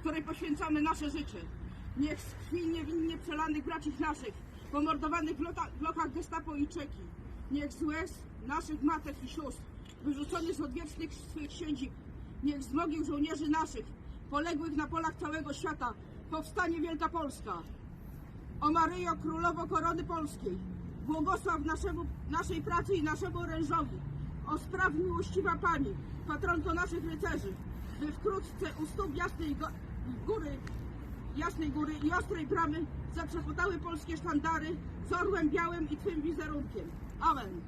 której poświęcamy nasze życie. Niech z krwi niewinnie przelanych braci naszych, pomordowanych w, lota, w lokach gestapo i czeki. Niech z łez naszych matek i sióstr, wyrzuconych z odwiecznych swych siedzib, niech z mogił żołnierzy naszych, poległych na polach całego świata, powstanie Wielka Polska. O Maryjo, Królowo Korony Polskiej, błogosław naszemu, naszej pracy i naszemu orężowi. O spraw miłościwa Pani, patronko naszych rycerzy, by wkrótce u stóp jasnej góry, jasnej góry i ostrej bramy zatrzaskotały polskie sztandary z orłem białym i Twym wizerunkiem. Amen.